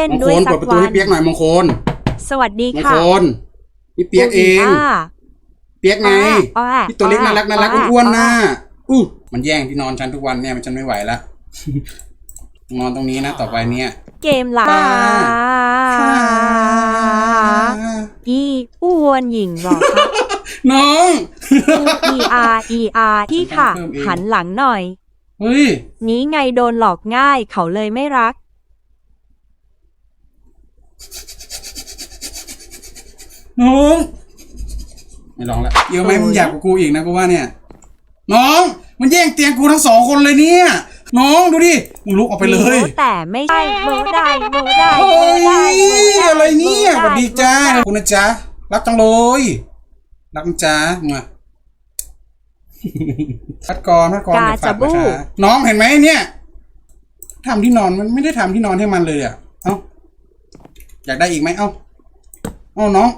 เล่นมงด้ควยลสัเปิดกประตูวัให้นเปียกหน่อยมงคล สวัสดีมงค่ะคลนี่เปียกเองอ่าเปียกไงอ่าพี่ตัวเล็กน่ารักน่ารักอ่าอ้วนๆน่ะอู้มันแย่งที่นอนฉันทุกวันเนี่ยมันฉันไม่ไหวละนอนตรงนี้นะต่อไปเนี่ย เกมหลาค่ะอีอ้วนหญิงหรอคะน้อง E R E R ที่ค่ะเพิ่มเองหันหลังหน่อย เฮ้ย นี้ไงโดนหลอกง่ายเขาเลยไม่รัก น้องไม่ลองละเยอะไหมโอ้ยมึงอยากกับกูอีกนะกูว่าเนี่ย น้อง มันแย่งเตียงกูทั้งสองคนเลยเนี่ย น้องดูดิมึงลุกออกไปเลยโมแต่ไม่ใช่โมได้โมได้เฮ้โมได้ยโมด้อะไรเนี่ยสโมวัสดีจ้าขอบคุณนะจ๊ะรักจังเลยรักนะจ๊ะมาพัดกรพัดกรกาเดี๋ยวฝจะกบู้นะคะน้องเห็นไหมเนี่ยทำที่นอนมันไม่ได้ทำที่นอนให้มันเลยอะเอ้าอยากได้อีกไหมเอ้าเอ้าน้อง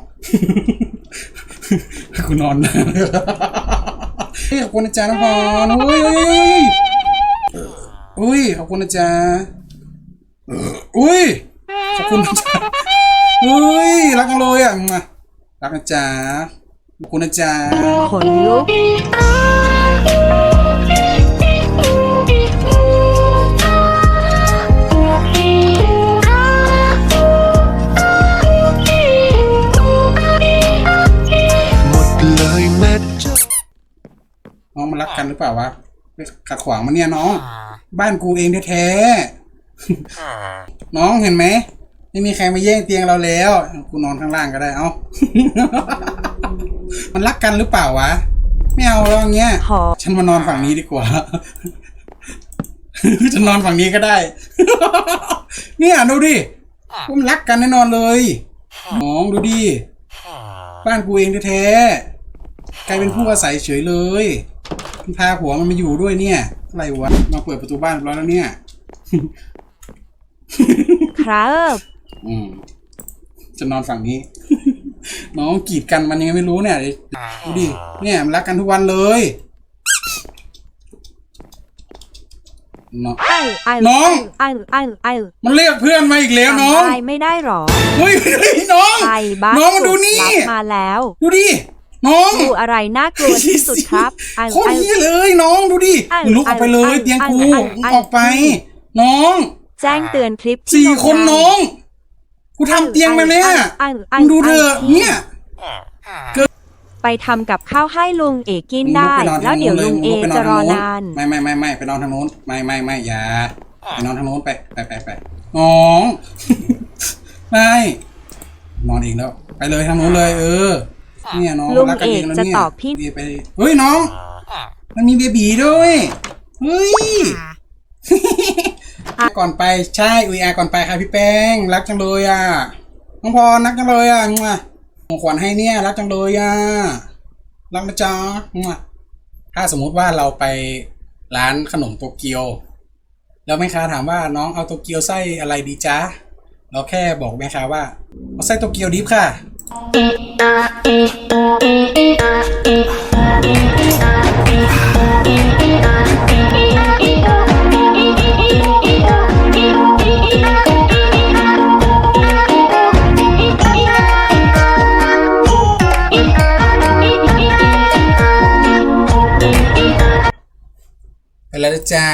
กูนอนนะเฮ้ยขอบคุณนะจ๊ะน้องพรอุ้ยอุ้ยอุ้ยขอบคุณนะจ๊ะอุ้ยขอบคุณนะจ๊ะอุ้ยรักจังเลยอะมารักนะจ๊ะขอบคุณนะจ๊ะขนลุก น้องมันรักกันหรือเปล่าวะไปขัดขวางมันเนี่ยน้อง บ้านกูเองแท้ๆน้องเห็นไหมไม่มีใครมาแย่งเตียงเราแล้ว กูนอนข้างล่างก็ได้ เอ้า มันรักกันหรือเปล่าวะ ไม่เอาแล้วอย่างเงี้ยหอฉันมานอนฝั่งนี้ดีกว่า ฉันนอนฝั่งนี้ก็ได้ เนี่ยดูดิมันรักกันแน่นอนเลย น้องดูดิ บ้านกูเองแท้ๆกลายเป็นผู้อาศัยเฉยเลย มันพาผัวมันมาอยู่ด้วยเนี่ยอะไรวะมาเปิดประตูบ้านเราแล้วเนี่ย ครับ อืมจะนอนฝั่งนี้ น้องกีดกันมันยังไงไม่รู้เนี่ยดูดิเนี่ยมันรักกันทุกวันเลยเนาะไอ้ไอ้น้องไอ้ไอ้ไอ้มันเรียกเพื่อนมาอีกแล้วน้องได้ไม่ได้หรอเฮ้ยเฮ้ยน้องใครบ้าน้องมาดูนี่รับมาแล้ว ดูดิ น้องดูอะไรน่ากลัวที่สุดครับไอ้โคตรไอ้เฮียเลยน้องดูดิไอ้มึงลุกออกไปเลยไอ้เตียงกูไอ้ไอ้มึงออกไป น้อง แจ้งเตือนคลิปที่สี่ลงคนได้น้องกูทำเตียงมาเนี่ยไอ้ไอ้มึงดูเถอะไอ้เนี่ยไปทำกับข้าวให้ลุงเอกินมึงลุได้กไปนอนแล้ทาวงเดี๋ยวนู้นเลยลุงเอมึงลุกไปนอจะนรทาองนู้นนาน ไม่ไม่ไม่ไม่ไปนอนทางนู้นไม่ไม่ไม่อย่าไปนอนทางนู้นไปไปไปไปน้องไม่นอนเองแล้ว ไปเลยทางนู้นเลย เออ เนี่ยน้องลุงรักกันเอเอกงแล้วจะเนี่ยตอบพี่ไปเฮ้ยน้อง มันมีเบบีด้วยเฮ้ยก่อนไปใช่อุยอาก่อนไปค่ะพี่แป้งรักจังเลยอะน้องพรรักจังเลยอะงะของขวัญให้เนี่ย รักจังเลยอะรักนะจ๊ะงะถ้าสมมุติว่าเราไปร้านขนมโตเกียว แล้วแม่ค้าถามว่าน้องเอาโตเกียวไส้อะไรดีจ๊ะเราแค่บอกแม่ค้าว่าเอาไส้โตเกียวดิฟค่ะไป แล้วนะจ๊ะ